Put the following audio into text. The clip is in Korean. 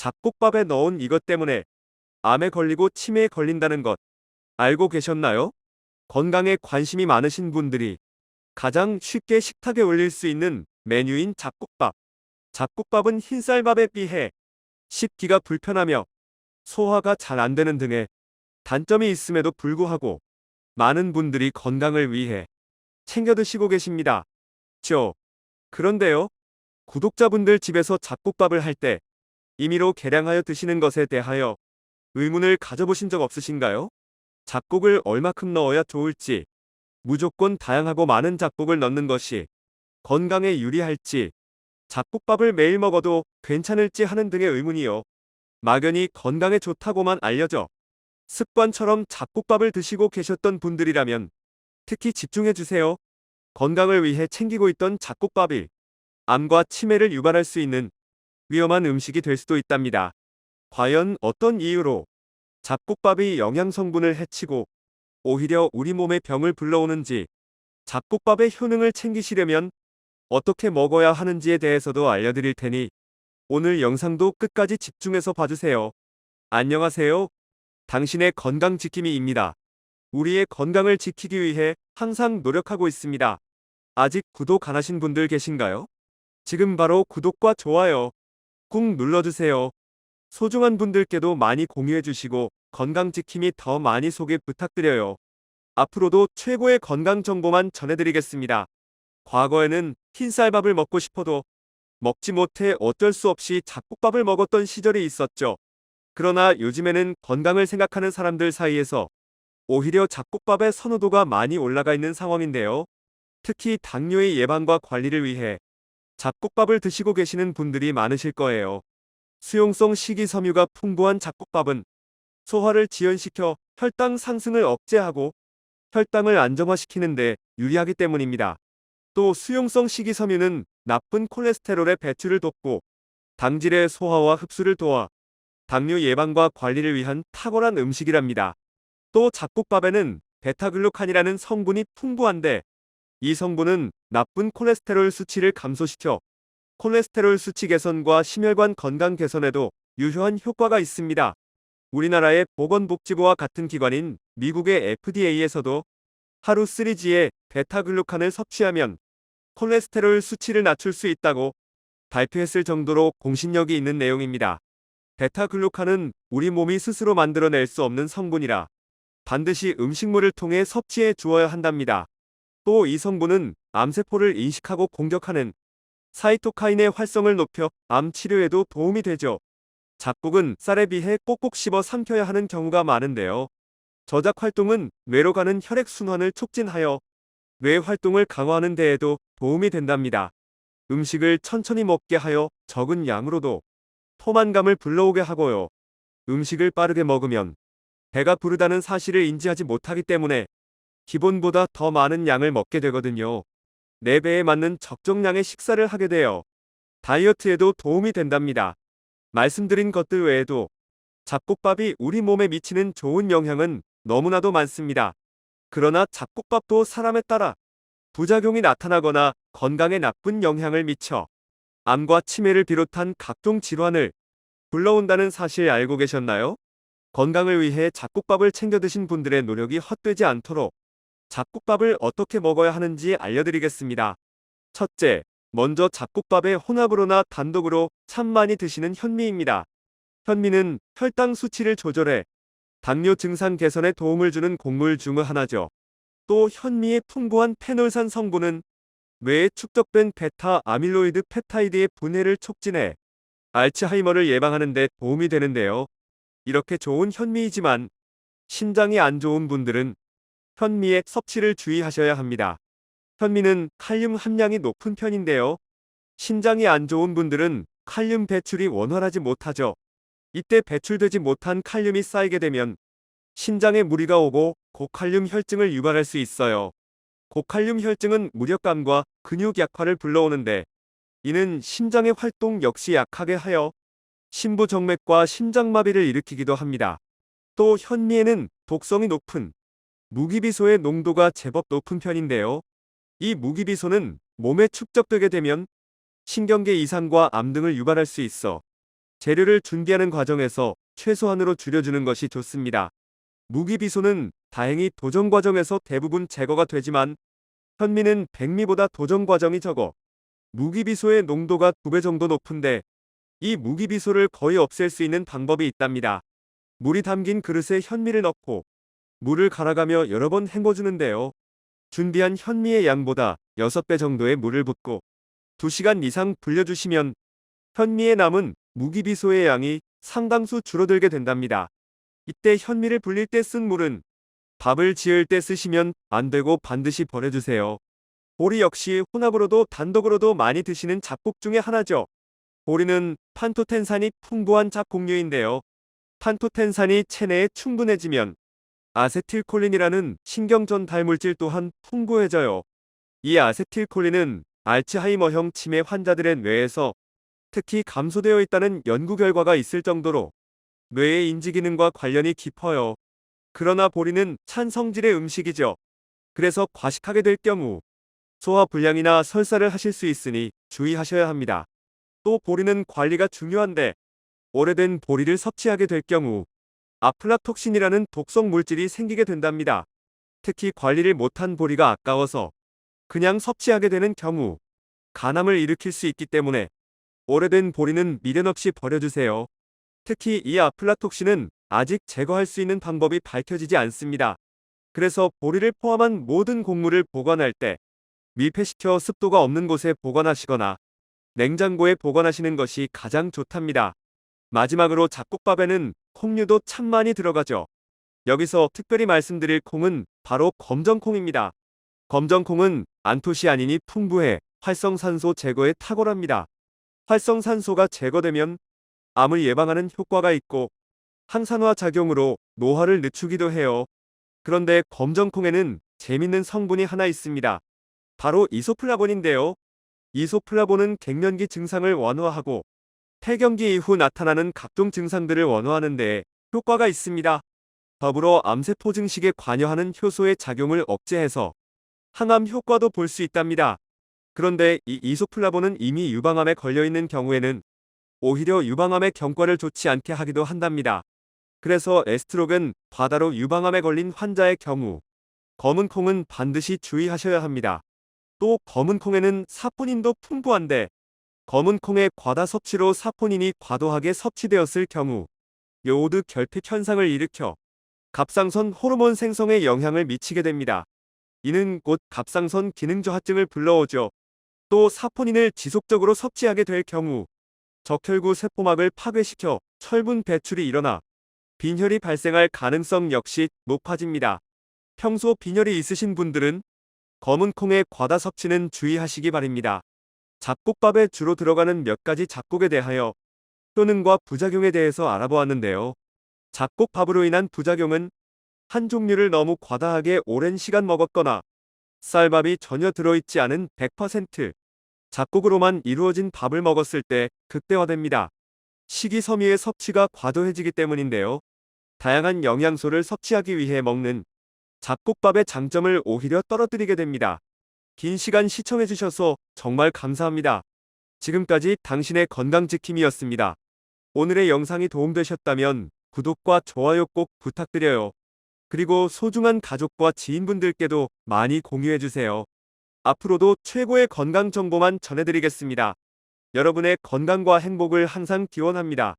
잡곡밥에 넣은 이것 때문에 암에 걸리고 치매에 걸린다는 것 알고 계셨나요? 건강에 관심이 많으신 분들이 가장 쉽게 식탁에 올릴 수 있는 메뉴인 잡곡밥. 잡곡밥은 흰쌀밥에 비해 씹기가 불편하며 소화가 잘 안 되는 등의 단점이 있음에도 불구하고 많은 분들이 건강을 위해 챙겨 드시고 계십니다. 죠. 그런데요. 구독자분들 집에서 잡곡밥을 할 때 임의로 계량하여 드시는 것에 대하여 의문을 가져보신 적 없으신가요? 잡곡을 얼마큼 넣어야 좋을지, 무조건 다양하고 많은 잡곡을 넣는 것이 건강에 유리할지, 잡곡밥을 매일 먹어도 괜찮을지 하는 등의 의문이요. 막연히 건강에 좋다고만 알려져 습관처럼 잡곡밥을 드시고 계셨던 분들이라면 특히 집중해 주세요. 건강을 위해 챙기고 있던 잡곡밥이 암과 치매를 유발할 수 있는 위험한 음식이 될 수도 있답니다. 과연 어떤 이유로 잡곡밥이 영양 성분을 해치고 오히려 우리 몸에 병을 불러오는지 잡곡밥의 효능을 챙기시려면 어떻게 먹어야 하는지에 대해서도 알려드릴 테니 오늘 영상도 끝까지 집중해서 봐주세요. 안녕하세요. 당신의 건강 지킴이입니다. 우리의 건강을 지키기 위해 항상 노력하고 있습니다. 아직 구독 안 하신 분들 계신가요? 지금 바로 구독과 좋아요 꾹 눌러주세요. 소중한 분들께도 많이 공유해 주시고 건강 지킴이 더 많이 소개 부탁드려요. 앞으로도 최고의 건강 정보만 전해드리겠습니다. 과거에는 흰쌀밥을 먹고 싶어도 먹지 못해 어쩔 수 없이 잡곡밥을 먹었던 시절이 있었죠. 그러나 요즘에는 건강을 생각하는 사람들 사이에서 오히려 잡곡밥의 선호도가 많이 올라가 있는 상황인데요. 특히 당뇨의 예방과 관리를 위해 잡곡밥을 드시고 계시는 분들이 많으실 거예요. 수용성 식이섬유가 풍부한 잡곡밥은 소화를 지연시켜 혈당 상승을 억제하고 혈당을 안정화시키는데 유리하기 때문입니다. 또 수용성 식이섬유는 나쁜 콜레스테롤의 배출을 돕고 당질의 소화와 흡수를 도와 당뇨 예방과 관리를 위한 탁월한 음식이랍니다. 또 잡곡밥에는 베타글루칸이라는 성분이 풍부한데 이 성분은 나쁜 콜레스테롤 수치를 감소시켜 콜레스테롤 수치 개선과 심혈관 건강 개선에도 유효한 효과가 있습니다. 우리나라의 보건복지부와 같은 기관인 미국의 FDA에서도 하루 3G의 베타글루칸을 섭취하면 콜레스테롤 수치를 낮출 수 있다고 발표했을 정도로 공신력이 있는 내용입니다. 베타글루칸은 우리 몸이 스스로 만들어낼 수 없는 성분이라 반드시 음식물을 통해 섭취해 주어야 한답니다. 또 이 성분은 암세포를 인식하고 공격하는 사이토카인의 활성을 높여 암 치료에도 도움이 되죠. 잡곡은 쌀에 비해 꼭꼭 씹어 삼켜야 하는 경우가 많은데요. 저작 활동은 뇌로 가는 혈액 순환을 촉진하여 뇌 활동을 강화하는 데에도 도움이 된답니다. 음식을 천천히 먹게 하여 적은 양으로도 포만감을 불러오게 하고요. 음식을 빠르게 먹으면 배가 부르다는 사실을 인지하지 못하기 때문에 기본보다 더 많은 양을 먹게 되거든요. 내 배에 맞는 적정량의 식사를 하게 되어 다이어트에도 도움이 된답니다. 말씀드린 것들 외에도 잡곡밥이 우리 몸에 미치는 좋은 영향은 너무나도 많습니다. 그러나 잡곡밥도 사람에 따라 부작용이 나타나거나 건강에 나쁜 영향을 미쳐 암과 치매를 비롯한 각종 질환을 불러온다는 사실 알고 계셨나요? 건강을 위해 잡곡밥을 챙겨 드신 분들의 노력이 헛되지 않도록 잡곡밥을 어떻게 먹어야 하는지 알려드리겠습니다. 첫째, 먼저 잡곡밥에 혼합으로나 단독으로 참 많이 드시는 현미입니다. 현미는 혈당 수치를 조절해 당뇨 증상 개선에 도움을 주는 곡물 중 하나죠. 또 현미의 풍부한 페놀산 성분은 뇌에 축적된 베타 아밀로이드 펩타이드의 분해를 촉진해 알츠하이머를 예방하는 데 도움이 되는데요. 이렇게 좋은 현미이지만 신장이 안 좋은 분들은 현미의 섭취를 주의하셔야 합니다. 현미는 칼륨 함량이 높은 편인데요. 신장이 안 좋은 분들은 칼륨 배출이 원활하지 못하죠. 이때 배출되지 못한 칼륨이 쌓이게 되면 신장에 무리가 오고 고칼륨 혈증을 유발할 수 있어요. 고칼륨 혈증은 무력감과 근육 약화를 불러오는데 이는 심장의 활동 역시 약하게 하여 심부정맥과 심장마비를 일으키기도 합니다. 또 현미에는 독성이 높은 무기비소의 농도가 제법 높은 편인데요. 이 무기비소는 몸에 축적되게 되면 신경계 이상과 암 등을 유발할 수 있어 재료를 준비하는 과정에서 최소한으로 줄여주는 것이 좋습니다. 무기비소는 다행히 도정 과정에서 대부분 제거가 되지만 현미는 백미보다 도정 과정이 적어 무기비소의 농도가 2배 정도 높은데 이 무기비소를 거의 없앨 수 있는 방법이 있답니다. 물이 담긴 그릇에 현미를 넣고 물을 갈아가며 여러 번 헹궈주는데요. 준비한 현미의 양보다 6배 정도의 물을 붓고 2시간 이상 불려주시면 현미에 남은 무기비소의 양이 상당수 줄어들게 된답니다. 이때 현미를 불릴 때 쓴 물은 밥을 지을 때 쓰시면 안 되고 반드시 버려주세요. 보리 역시 혼합으로도 단독으로도 많이 드시는 잡곡 중에 하나죠. 보리는 판토텐산이 풍부한 잡곡류인데요. 판토텐산이 체내에 충분해지면 아세틸콜린이라는 신경전 달물질 또한 풍부해져요. 이 아세틸콜린은 알츠하이머형 치매 환자들의 뇌에서 특히 감소되어 있다는 연구 결과가 있을 정도로 뇌의 인지 기능과 관련이 깊어요. 그러나 보리는 찬 성질의 음식이죠. 그래서 과식하게 될 경우 소화 불량이나 설사를 하실 수 있으니 주의하셔야 합니다. 또 보리는 관리가 중요한데 오래된 보리를 섭취하게 될 경우 아플라톡신이라는 독성 물질이 생기게 된답니다. 특히 관리를 못한 보리가 아까워서 그냥 섭취하게 되는 경우 간암을 일으킬 수 있기 때문에 오래된 보리는 미련 없이 버려주세요. 특히 이 아플라톡신은 아직 제거할 수 있는 방법이 밝혀지지 않습니다. 그래서 보리를 포함한 모든 곡물을 보관할 때 밀폐시켜 습도가 없는 곳에 보관하시거나 냉장고에 보관하시는 것이 가장 좋답니다. 마지막으로 잡곡밥에는 콩류도 참 많이 들어가죠. 여기서 특별히 말씀드릴 콩은 바로 검정콩입니다. 검정콩은 안토시아닌이 풍부해 활성산소 제거에 탁월합니다. 활성산소가 제거되면 암을 예방하는 효과가 있고 항산화 작용으로 노화를 늦추기도 해요. 그런데 검정콩에는 재밌는 성분이 하나 있습니다. 바로 이소플라본인데요. 이소플라본은 갱년기 증상을 완화하고 폐경기 이후 나타나는 각종 증상들을 완화하는 데 효과가 있습니다. 더불어 암세포 증식에 관여하는 효소의 작용을 억제해서 항암 효과도 볼 수 있답니다. 그런데 이 이소플라본은 이미 유방암에 걸려 있는 경우에는 오히려 유방암의 경과를 좋지 않게 하기도 한답니다. 그래서 에스트로겐 과다로 유방암에 걸린 환자의 경우 검은 콩은 반드시 주의하셔야 합니다. 또 검은 콩에는 사포닌도 풍부한데 검은 콩의 과다 섭취로 사포닌이 과도하게 섭취되었을 경우 요오드 결핍 현상을 일으켜 갑상선 호르몬 생성에 영향을 미치게 됩니다. 이는 곧 갑상선 기능 저하증을 불러오죠. 또 사포닌을 지속적으로 섭취하게 될 경우 적혈구 세포막을 파괴시켜 철분 배출이 일어나 빈혈이 발생할 가능성 역시 높아집니다. 평소 빈혈이 있으신 분들은 검은 콩의 과다 섭취는 주의하시기 바랍니다. 잡곡밥에 주로 들어가는 몇 가지 잡곡에 대하여 효능과 부작용에 대해서 알아보았는데요. 잡곡밥으로 인한 부작용은 한 종류를 너무 과다하게 오랜 시간 먹었거나 쌀밥이 전혀 들어있지 않은 100% 잡곡으로만 이루어진 밥을 먹었을 때 극대화됩니다. 식이섬유의 섭취가 과도해지기 때문인데요. 다양한 영양소를 섭취하기 위해 먹는 잡곡밥의 장점을 오히려 떨어뜨리게 됩니다. 긴 시간 시청해주셔서 정말 감사합니다. 지금까지 당신의 건강지킴이였습니다. 오늘의 영상이 도움되셨다면 구독과 좋아요 꼭 부탁드려요. 그리고 소중한 가족과 지인분들께도 많이 공유해주세요. 앞으로도 최고의 건강 정보만 전해드리겠습니다. 여러분의 건강과 행복을 항상 기원합니다.